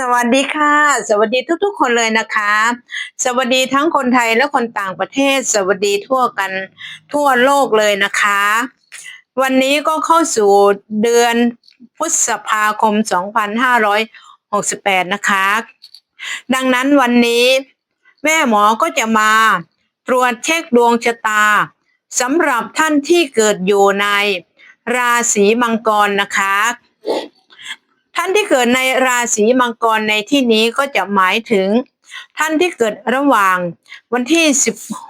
สวัสดีค่ะ สวัสดีทุกๆ คนเลยนะคะ สวัสดีทั้งคนไทยและคนต่างประเทศ สวัสดีทั่วกันทั่วโลกเลยนะคะ วันนี้ก็เข้าสู่เดือนพฤษภาคม 2568 นะคะ ดังนั้นวันนี้แม่หมอก็จะมาตรวจเช็คดวงชะตาสำหรับท่านที่เกิดอยู่ในราศีมังกรนะคะ ท่านที่เกิดในราศีมังกรในที่นี้ก็จะหมายถึง ท่านที่เกิดระหว่างวันที่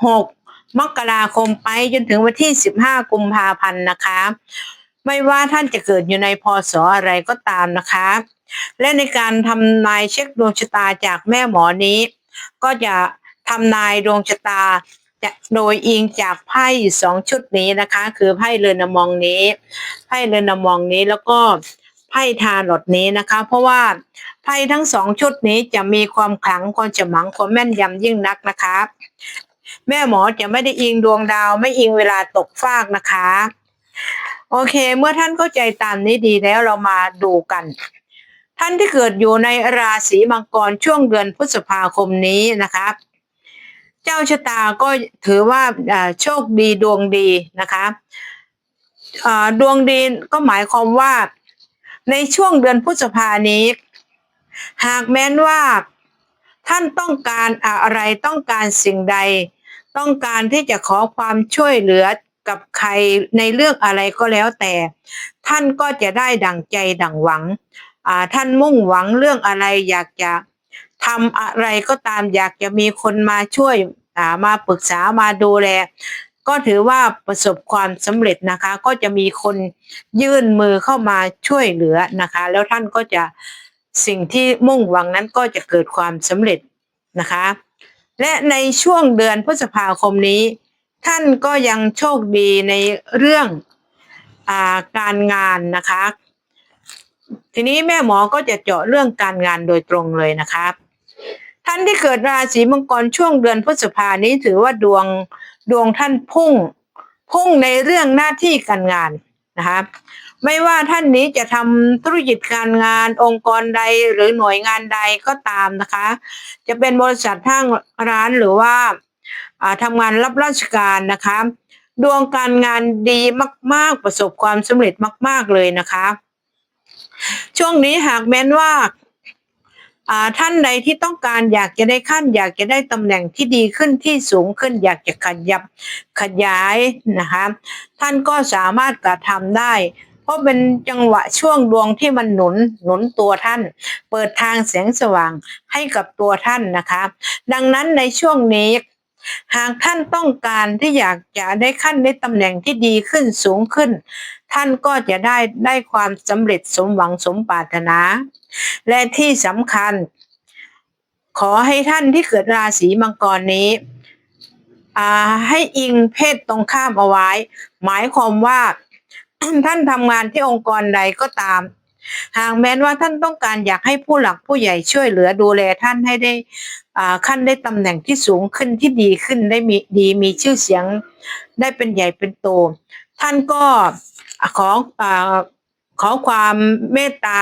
16 มกราคมไปจนถึงวันที่ 15 กุมภาพันธ์นะคะ ไม่ว่าท่านจะเกิดอยู่ในพศอะไรก็ตามนะคะ และในการทำนายเช็คดวงชะตาจากแม่หมอนี้ ก็จะทำนายดวงชะตาจะโดยอิงจากไพ่สองชุดนี้นะคะ คือไพ่เรือนมองนี้ไพ่เรือนมองนี้แล้วก็ ไพ่ทาร์ลอตนี้นะคะ เพราะว่าไพ่ทั้งสองชุดนี้จะมีความขลังความฉมังความแม่นยำยิ่งนักนะคะแม่หมอจะไม่ได้อิงดวงดาว ไม่อิงเวลาตกฟากนะคะ โอเค เมื่อท่านเข้าใจตามนี้ดีแล้วเรามาดูกัน ท่านที่เกิดอยู่ในราศีมังกรช่วงเดือนพฤษภาคมนี้นะคะเจ้าชะตาก็ถือว่าโชคดีดวงดีนะคะดวงดีก็หมายความว่า ในช่วงเดือนพฤษภานี้ หากแม้นว่า ท่านต้องการอะไรต้องการสิ่งใด ต้องการที่จะขอความช่วยเหลือกับใครในเรื่องอะไรก็แล้วแต่ ท่านก็จะได้ดั่งใจดั่งหวังท่านมุ่งหวังเรื่องอะไรอยากจะทำอะไรก็ตามอยากจะมีคนมาช่วยมาปรึกษามาดูแล ก็ถือว่าประสบความสำเร็จนะคะ ก็จะมีคนยื่นมือเข้ามาช่วยเหลือนะคะ แล้วท่านก็จะสิ่งที่มุ่งหวังนั้นก็จะเกิดความสำเร็จนะคะ และในช่วงเดือนพฤษภาคมนี้ ท่านก็ยังโชคดีในเรื่องอาการงานนะคะ ทีนี้แม่หมอก็จะเจาะเรื่องการงานโดยตรงเลยนะคะท่านที่เกิดราศีมังกรช่วงเดือนพฤษภานี้ถือว่าดวง ดวงท่านพุ่ง พุ่งในเรื่องหน้าที่การงานนะคะไม่ว่าท่านนี้จะทำธุรกิจการงานองค์กรใดหรือหน่วยงานใดก็ตามนะคะ จะเป็นบริษัททางร้านหรือว่าทำงานรับราชการนะคะ ดวงการงานดีมาก ๆ ประสบความสำเร็จมาก ๆ เลยนะคะ ช่วงนี้หากแม้นว่า ท่านใดที่ต้องการอยากจะได้ขั้น อยากจะได้ตำแหน่งที่ดีขึ้นที่สูงขึ้น อยากจะขยับขยายนะคะท่านก็สามารถกระทำได้ เพราะเป็นจังหวะช่วงดวงที่มันหนุนหนุนตัวท่าน เปิดทางแสงสว่างให้กับตัวท่านนะคะ ดังนั้นในช่วงนี้หากท่านต้องการที่อยากจะได้ขั้นได้ตำแหน่งที่ดีขึ้นสูงขึ้น ท่านก็จะได้ได้ความสำเร็จสมหวังสมปรารถนา และที่สำคัญ ขอให้ท่านที่เกิดราศีมังกรนี้ให้อิงเพศตรงข้ามเอาไว้ หมายความว่าท่านทำงานที่องค์กรใดก็ตาม หากแม้นว่าท่านต้องการอยากให้ผู้หลักผู้ใหญ่ช่วยเหลือดูแลท่านให้ได้ขั้นได้ตำแหน่งที่สูงขึ้นที่ดีขึ้นได้มีดีมีชื่อเสียงได้เป็นใหญ่เป็นโต ท่านก็ ขอขอความเมตตา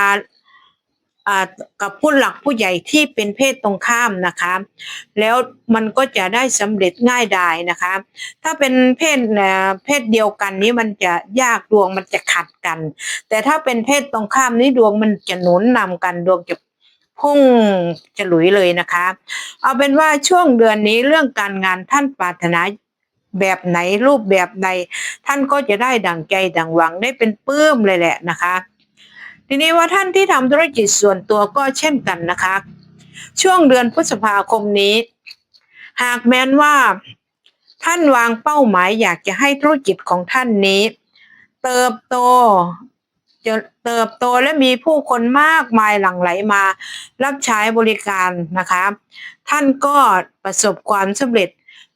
กับผู้หลักผู้ใหญ่ที่เป็นเพศตรงข้ามนะคะ แล้วมันก็จะได้สำเร็จง่ายดายนะคะ ถ้าเป็นเพศเพศเดียวกันนี้มันจะยากดวงมันจะขัดกัน แต่ถ้าเป็นเพศตรงข้ามนี้ดวงมันจะหนุนนำกันดวงจะพุ่งจะหลุยเลยนะคะ เอาเป็นว่าช่วงเดือนนี้เรื่องการงานท่านปรารถนา แบบไหนรูปแบบใด ท่านก็จะได้ดังใจดังหวังได้เป็นปื้มเลยแหละนะคะ ทีนี้ว่าท่านที่ทำธุรกิจส่วนตัวก็เช่นกันนะคะ ช่วงเดือนพฤษภาคมนี้ หากแม้นว่า ท่านวางเป้าหมายอยากจะให้ธุรกิจของท่านนี้ เติบโตจะเติบโตและมีผู้คนมากมายหลั่งไหลมา รับใช้บริการนะคะ ท่านก็ประสบความสำเร็จ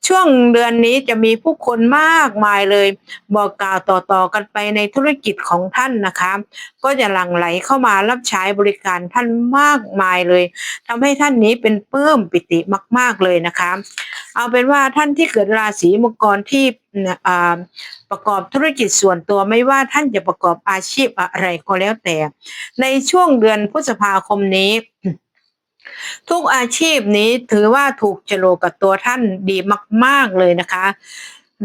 ช่วงเดือนนี้จะมีผู้คนมากมายเลย บอกกล่าวต่อๆกันไปในธุรกิจของท่านนะคะ ก็จะหลั่งไหลเข้ามารับใช้บริการท่านมากมายเลยทำให้ท่านนี้เป็นเพิ่มปิติมาก ๆเลยนะคะ เอาเป็นว่าท่านที่เกิดราศีมังกรที่ประกอบธุรกิจส่วนตัวไม่ว่าท่านจะประกอบอาชีพอะไรก็แล้วแต่ ในช่วงเดือนพฤษภาคมนี้ ทุกอาชีพนี้ถือว่าถูกโลกับตัวท่านดีมาก ๆเลยนะคะ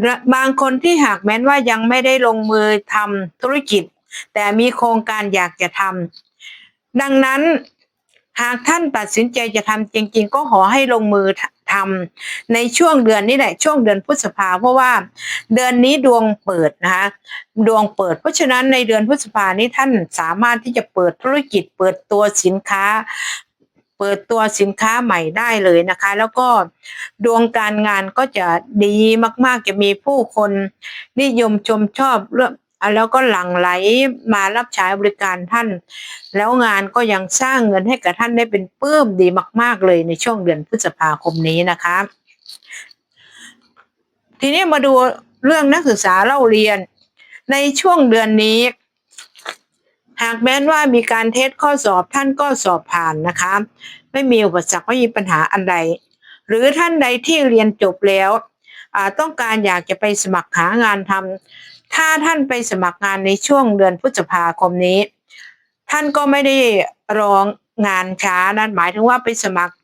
และบางคนที่หากแม้นว่ายังไม่ได้ลงมือทำธุรกิจ แต่มีโครงการอยากจะทำดังนั้นหากท่านตัดสินใจจะทำจริง ๆ ก็ขอให้ลงมือทำในช่วงเดือนนี้แหละช่วงเดือนพฤษภาเพราะว่าเดือนนี้ดวงเปิดนะคะดวงเปิด เพราะฉะนั้นในเดือนพฤษภานี้ท่านสามารถที่จะเปิดธุรกิจเปิดตัวสินค้า เปิดตัวสินค้าใหม่ได้เลยนะคะ แล้วก็ดวงการงานก็จะดีมาก ๆ จะมีผู้คนนิยมชมชอบเรื่องแล้วก็หลั่งไหลมารับใช้บริการท่าน แล้วงานก็ยังสร้างเงินให้กับท่านได้เป็นปลื้มดีมาก ๆ เลยในช่วงเดือนพฤษภาคมนี้นะคะ ทีนี้มาดูเรื่องนักศึกษาเล่าเรียนในช่วงเดือนนี้ หากแม้นว่ามีการเทสข้อสอบท่านก็สอบผ่านนะคะ ไม่มีอุปสรรคไม่มีปัญหาอันใด หรือท่านใดที่เรียนจบแล้วต้องการอยากจะไปสมัครหางานทำถ้าท่านไปสมัครงานในช่วงเดือนพฤษภาคมนี้ ท่านก็ไม่ได้รองงานช้านั่นหมายถึงว่าไปสมัคร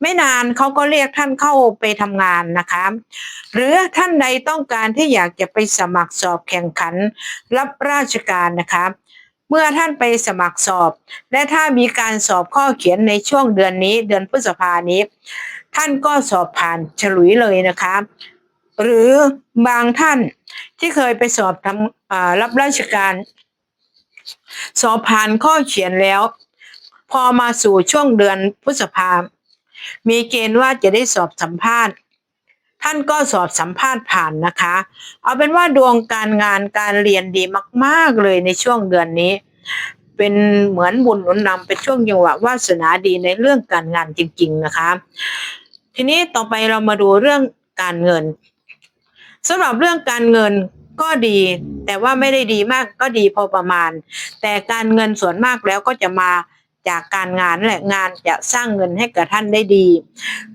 ไม่นานเขาก็เรียกท่านเข้าไปทำงานนะคะ หรือท่านใดต้องการที่อยากจะไปสมัครสอบแข่งขันรับราชการนะคะ เมื่อท่านไปสมัครสอบ และถ้ามีการสอบข้อเขียนในช่วงเดือนนี้เดือนพฤษภานี้ ท่านก็สอบผ่านฉลุยเลยนะคะ หรือบางท่านที่เคยไปสอบทำรับราชการ สอบผ่านข้อเขียนแล้ว พอมาสู่ช่วงเดือนพฤษภามีเกณฑ์ว่าจะได้สอบสัมภาษณ์ ท่านก็สอบสัมภาษณ์ผ่านนะคะ เอาเป็นว่าดวงการงานการเรียนดีมาก ๆ เลยในช่วงเดือนนี้ เป็นเหมือนบุญหนุนนำเป็นช่วงจังหวะวาสนาดีในเรื่องการงานจริง ๆ นะคะ ทีนี้ต่อไปเรามาดูเรื่องการเงินสำหรับเรื่องการเงินก็ดี แต่ว่าไม่ได้ดีมากก็ดีพอประมาณ แต่การเงินส่วนมากแล้วก็จะมา จากการงานแหละงานจะสร้างเงินให้กับท่านได้ดี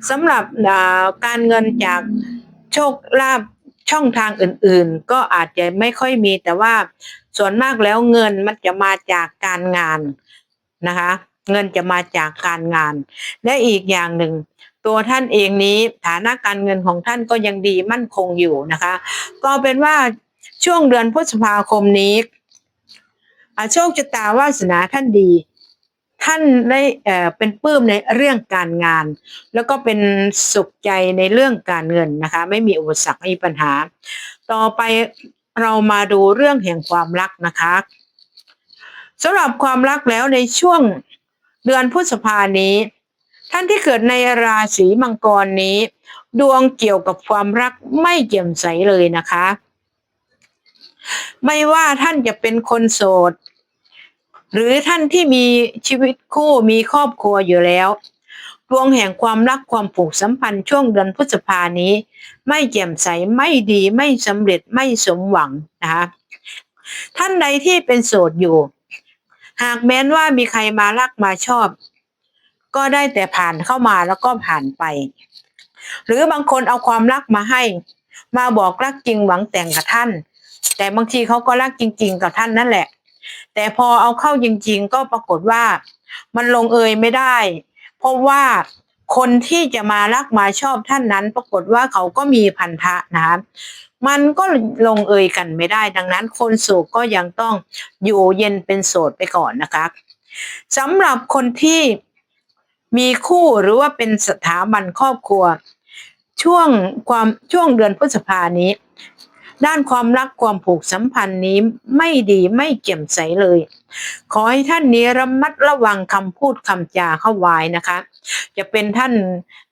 สำหรับการเงินจากโชคลาภช่องทางอื่นๆ ก็อาจจะไม่ค่อยมีแต่ว่าส่วนมากแล้วเงินมันจะมาจากการงานนะคะ เงินจะมาจากการงาน และอีกอย่างหนึ่ง ตัวท่านเองนี้ฐานะการเงินของท่านก็ยังดีมั่นคงอยู่นะคะ ก็เป็นว่าช่วงเดือนพฤษภาคมนี้โชคชะตาวาสนาท่านดี ท่านได้เเป็นปื้มในเรื่องการงาน แล้วก็เป็นสุขใจในเรื่องการเงินนะคะ ไม่มีอุปสรรคไม่มีปัญหา ต่อไปเรามาดูเรื่องแห่งความรักนะคะสำหรับความรักแล้วในช่วงเดือนพฤษภานี้ ท่านที่เกิดในราศีมังกรนี้ ดวงเกี่ยวกับความรักไม่เกี่ยมใสเลยนะคะ ไม่ว่าท่านจะเป็นคนโสด หรือท่านที่มีชีวิตคู่มีครอบครัวอยู่แล้วดวงแห่งความรักความผูกสัมพันธ์ช่วงเดือนพฤษภานี้ ไม่แจ่มใสไม่ดีไม่สำเร็จไม่สมหวังนะคะท่านใดที่เป็นโสดอยู่ หากแม้นว่ามีใครมารักมาชอบ ก็ได้แต่ผ่านเข้ามาแล้วก็ผ่านไป หรือบางคนเอาความรักมาให้ มาบอกรักจริงหวังแต่งกับท่าน แต่บางทีเขาก็รักจริง ๆ กับท่านนั่นแหละ แต่พอเอาเข้าจริง ๆ ก็ปรากฏว่ามันลงเอยไม่ได้ เพราะว่าคนที่จะมารักมาชอบท่านนั้น ปรากฏว่าเขาก็มีพันธะนะคะมันก็ลงเอยกันไม่ได้ ดังนั้นคนโสดก็ยังต้องอยู่เย็นเป็นโสดไปก่อนนะคะสำหรับคนที่มีคู่หรือว่าเป็นสถาบันครอบครัว ช่วงความช่วงเดือนพฤษภานี้ ด้านความรักความผูกสัมพันธ์นี้ไม่ดีไม่เกี่ยมใสเลย ขอให้ท่านนี้ระมัดระวังคำพูดคำจาเข้าไว้นะคะ จะเป็นท่าน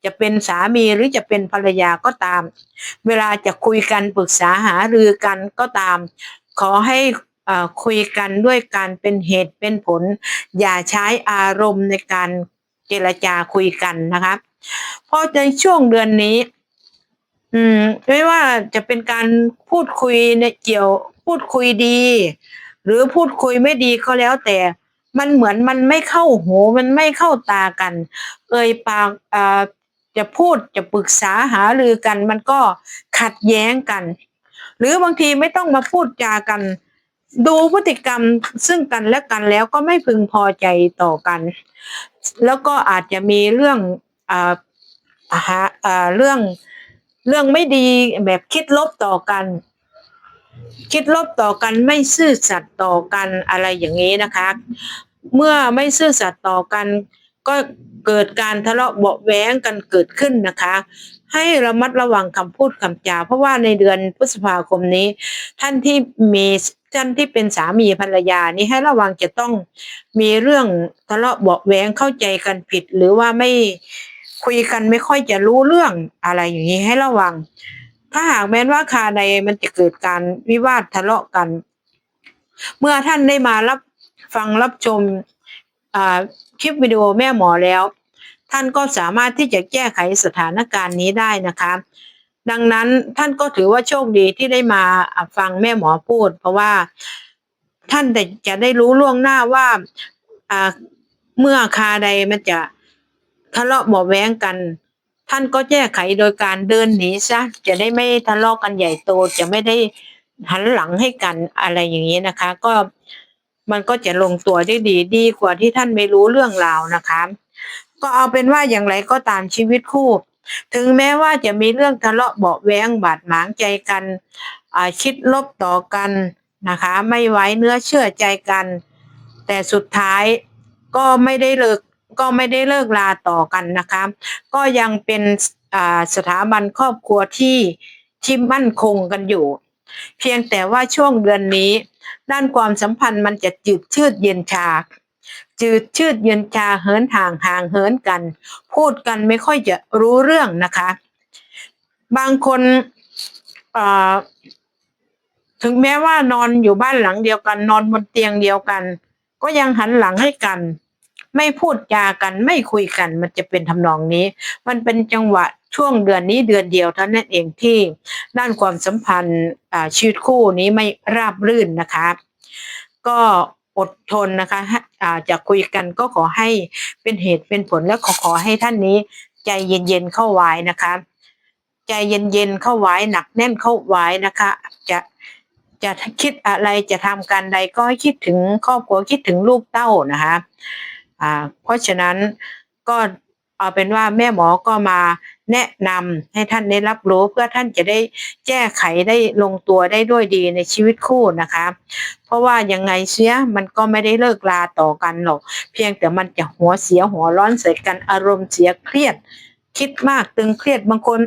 จะเป็นสามีหรือจะเป็นภรรยาก็ตาม เวลาจะคุยกันปรึกษาหารือกันก็ตาม ขอให้คุยกันด้วยการเป็นเหตุเป็นผล อย่าใช้อารมณ์ในการเจรจาคุยกันนะคะเพราะในช่วงเดือนนี้ อืม ไม่ว่าจะเป็นการพูดคุยในเกี่ยว พูดคุยดี หรือพูดคุยไม่ดีก็แล้วแต่มันเหมือนมันไม่เข้าหูมันไม่เข้าตากัน เอ่ยปากอ่าจะพูดจะปรึกษาหารือกัน มันก็ขัดแย้งกัน หรือบางทีไม่ต้องมาพูดจากัน ดูพฤติกรรมซึ่งกันและกันแล้วก็ไม่พึงพอใจต่อกัน แล้วก็อาจจะมีเรื่องอ่าอ่าอ่าเรื่อง เรื่องไม่ดีแบบคิดลบต่อกัน คิดลบต่อกันไม่ซื่อสัตย์ต่อกันอะไรอย่างนี้นะคะ เมื่อไม่ซื่อสัตย์ต่อกัน ก็เกิดการทะเลาะเบาะแว้งกันเกิดขึ้นนะคะ ให้ระมัดระวังคำพูดคำจา เพราะว่าในเดือนพฤษภาคมนี้ ท่านที่มีท่านที่เป็นสามีภรรยานี่ให้ระวังจะต้องมีเรื่องทะเลาะเบาะแว้งเข้าใจกันผิดหรือว่าไม่ คุยกันไม่ค่อยจะรู้เรื่องอะไรอย่างนี้ให้ระวัง ถ้าหากแม้นว่าคาในมันจะเกิดการวิวาททะเลาะกัน เมื่อท่านได้มารับฟังรับชมคลิปวิดีโอแม่หมอแล้ว ท่านก็สามารถที่จะแก้ไขสถานการณ์นี้ได้นะคะ ดังนั้นท่านก็ถือว่าโชคดีที่ได้มาฟังแม่หมอพูด เพราะว่าท่านจะได้รู้ล่วงหน้าว่าเมื่อคาใดมันจะ ทะเลาะเบาแว้งกัน ท่านก็แก้ไขโดยการเดินหนีซะจะได้ไม่ทะเลาะกันใหญ่โตจะไม่ได้หันหลังให้กันอะไรอย่างนี้นะคะ ก็มันก็จะลงตัวได้ดีดีกว่าที่ท่านไม่รู้เรื่องราวนะคะ ก็เอาเป็นว่าอย่างไรก็ตามชีวิตคู่ ถึงแม้ว่าจะมีเรื่องทะเลาะเบาแว้งบาดหมางใจกันคิดลบต่อกันนะคะ ไม่ไว้เนื้อเชื่อใจกัน แต่สุดท้ายก็ไม่ได้เลิก ก็ไม่ได้เลิกลาต่อกันนะคะ ก็ยังเป็นสถาบันครอบครัวที่ที่มั่นคงกันอยู่ เพียงแต่ว่าช่วงเดือนนี้ ด้านความสัมพันธ์มันจะจืดชืดเย็นชาจืดชืดเย็นชาเหินห่างห่างเหินกัน พูดกันไม่ค่อยจะรู้เรื่องนะคะ บางคนถึงแม้ว่านอนอยู่บ้านหลังเดียวกัน นอนบนเตียงเดียวกัน ก็ยังหันหลังให้กัน ไม่พูดจากันไม่คุยกัน มันจะเป็นทำนองนี้ มันเป็นจังหวะช่วงเดือนนี้เดือนเดียวเท่านั้นเองที่ด้านความสัมพันธ์ชีวิตคู่นี้ไม่ราบรื่นนะคะ ก็อดทนนะคะะจะคุยกันก็ขอให้เป็นเหตุเป็นผลและขอขอให้ท่านนี้ ใจเย็นๆเข้าไว้นะคะ ใจเย็นๆเข้าไว้หนักแน่นเข้าไว้นะคะ จะจะคิดอะไรจะทำการใดก็ให้คิดถึงครอบครัวคิดถึงลูกเต้านะคะ อ่าเพราะฉะนั้นก็เอาเป็นว่าแม่หมอก็มาแนะนำให้ท่านได้รับรู้เพื่อท่านจะได้แก้ไขได้ลงตัวได้ด้วยดีในชีวิตคู่นะคะ เพราะว่ายังไงเสียมันก็ไม่ได้เลิกลาต่อกันหรอก เพียงแต่มันจะหัวเสียหัวร้อนใส่กันอารมณ์เสียเครียด คิดมากตึงเครียดบางคน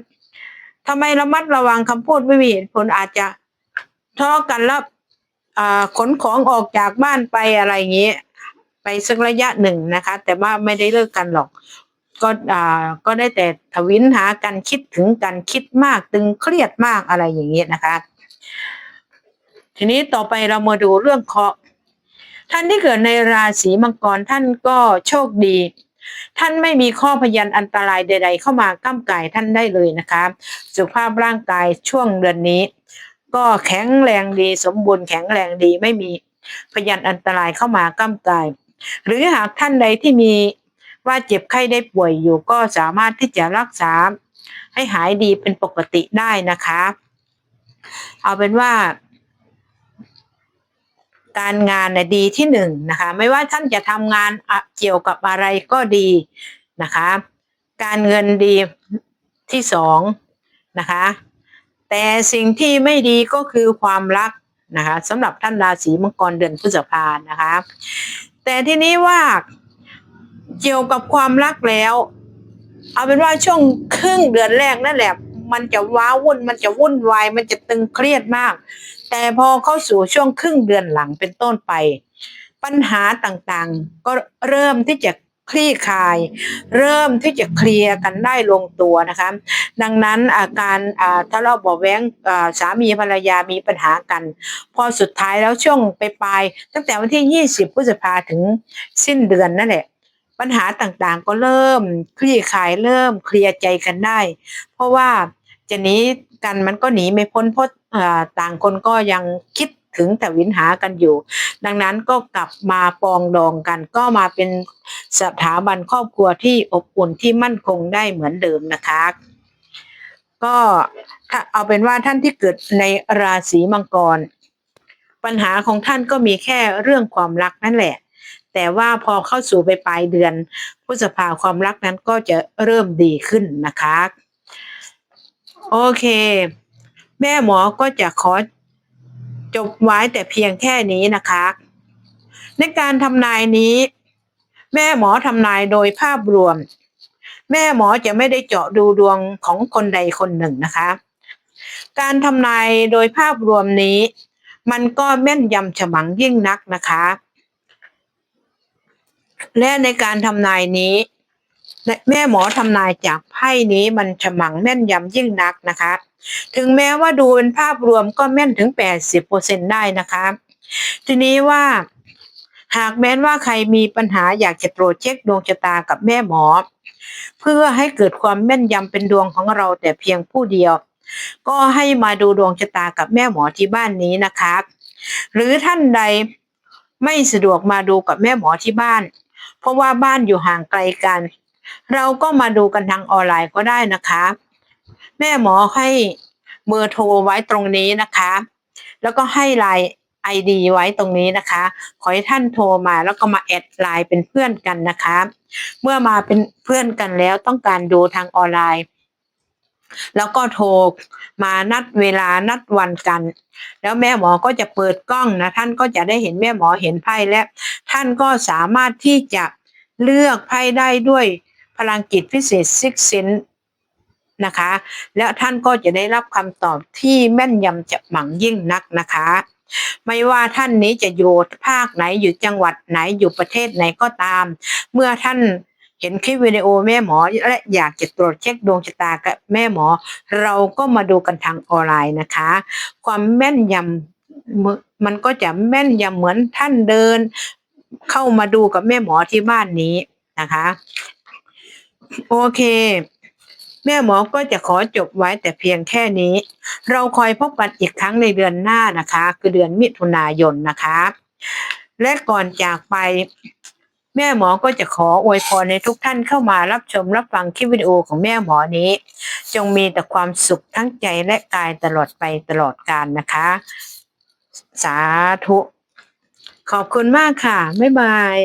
ทำไมระมัดระวังคำพูดไม่มีเหตุผลอาจจะทะเลาะกันแล้วขนของออกจากบ้านไปอะไรอย่างนี้ ไปสักระยะหนึ่งนะคะ แต่ว่าไม่ได้เลิกกันหรอก ก็อ่าก็ได้แต่ทวินหากันคิดถึงกันคิดมากตึงเครียดมากอะไรอย่างเงี้ยนะคะ ทีนี้ต่อไปเรามาดูเรื่องเคราะห์ท่านที่เกิดในราศีมังกรท่านก็โชคดี ท่านไม่มีข้อพยันอันตรายใด ๆ เข้ามาก้ำก่ายท่านได้เลยนะคะสุขภาพร่างกายช่วงเดือนนี้ ก็แข็งแรงดีสมบูรณ์แข็งแรงดีไม่มีพยันอันตรายเข้ามาก้ำกาย หรือหากท่านใดที่มีว่าเจ็บไข้ได้ป่วยอยู่ก็สามารถที่จะรักษาให้หายดีเป็นปกติได้นะคะ เอาเป็นว่า การงานนะดีที่หนึ่งนะคะ ไม่ว่าท่านจะทำงานเกี่ยวกับอะไรก็ดีนะคะ การเงินดีที่สองนะคะ แต่สิ่งที่ไม่ดีก็คือความรักนะคะสำหรับท่านราศีมังกรเดือนพฤษภานะคะ แต่ทีนี้ว่าเกี่ยวกับความรักแล้ว เอาเป็นว่าช่วงครึ่งเดือนแรกนั่นแหละมันจะว้าวุ่น มันจะวุ่นวาย มันจะตึงเครียดมาก แต่พอเข้าสู่ช่วงครึ่งเดือนหลังเป็นต้นไป ปัญหาต่างๆ ก็เริ่มที่จะ คลี่คลาย เริ่มที่จะเคลียร์กันได้ลงตัวนะคะ ดังนั้นอาการทะเลาะเบาแว้งสามีภรรยามีปัญหากัน พอสุดท้ายแล้วช่วงไปปลายตั้งแต่วันที่ 20พฤษภาถึงสิ้นเดือนนั่นแหละ ปัญหาต่างๆก็เริ่มคลี่คลายเริ่มเคลียร์ใจกันได้ เพราะว่าจะหนีกันมันก็หนีไม่พ้นเพราะต่างคนก็ยังคิด ถึงแต่วินหากันอยู่ ดังนั้นก็กลับมาปองดองกัน ก็มาเป็นสถาบันครอบครัวที่อบอุ่นที่มั่นคงได้เหมือนเดิมนะคะ ก็ถ้าเอาเป็นว่าท่านที่เกิดในราศีมังกร ปัญหาของท่านก็มีแค่เรื่องความรักนั่นแหละแต่ว่าพอเข้าสู่ไปปลายเดือนพฤษภาความรักนั้นก็จะเริ่มดีขึ้นนะคะ โอเค แม่หมอก็จะขอ จบไว้แต่เพียงแค่นี้นะคะ ในการทำนายนี้ แม่หมอทำนายโดยภาพรวม แม่หมอจะไม่ได้เจาะดูดวงของคนใดคนหนึ่งนะคะ การทำนายโดยภาพรวมนี้ มันก็แม่นยำฉมังยิ่งนักนะคะ และในการทำนายนี้ แม่หมอทำนายจากไพ่นี้มันฉมังแม่นยำยิ่งนักนะคะ ถึงแม้ว่าดูเป็นภาพรวมก็แม่นถึง 80%ได้นะคะ ทีนี้ว่าหากแม้นว่าใครมีปัญหาอยากจะตรวจเช็คดวงชะตากับแม่หมอ เพื่อให้เกิดความแม่นยำเป็นดวงของเราแต่เพียงผู้เดียว ก็ให้มาดูดวงชะตากับแม่หมอที่บ้านนี้นะคะหรือท่านใดไม่สะดวกมาดูกับแม่หมอที่บ้าน เพราะว่าบ้านอยู่ห่างไกลกัน เราก็มาดูกันทางออนไลน์ก็ได้นะคะ แม่หมอให้เบอร์โทรไว้ตรงนี้นะคะ แล้วก็ให้ไลน์ไอดีไว้ตรงนี้นะคะ ขอให้ท่านโทรมาแล้วก็มาแอดไลน์เป็นเพื่อนกันนะคะ เมื่อมาเป็นเพื่อนกันแล้วต้องการดูทางออนไลน์ แล้วก็โทรมานัดเวลานัดวันกัน แล้วแม่หมอก็จะเปิดกล้องนะ ท่านก็จะได้เห็นแม่หมอเห็นไพ่และ ท่านก็สามารถที่จะเลือกไพ่ได้ด้วย พลังจิตพิเศษซิกเซนนะคะ แล้วท่านก็จะได้รับคำตอบที่แม่นยำจะหมั่งยิ่งนักนะคะ ไม่ว่าท่านนี้จะอยู่ภาคไหนอยู่จังหวัดไหนอยู่ประเทศไหนก็ตาม เมื่อท่านเห็นคลิปวิดีโอแม่หมอ และอยากจะตรวจเช็คดวงชะตากับแม่หมอ เราก็มาดูกันทางออนไลน์นะคะ ความแม่นยำมันก็จะแม่นยำเหมือนท่านเดิน เข้ามาดูกับแม่หมอที่บ้านนี้นะคะ โอเค แม่หมอก็จะขอจบไว้แต่เพียงแค่นี้ เราคอยพบกันอีกครั้งในเดือนหน้านะคะ คือเดือนมิถุนายนนะคะ และก่อนจากไป แม่หมอก็จะขออวยพรในทุกท่านเข้ามารับชมรับฟังคลิปวิดีโอของแม่หมอนี้ จงมีแต่ความสุขทั้งใจและกายตลอดไปตลอดกาลนะคะ สาธุ ขอบคุณมากค่ะ บ๊ายบาย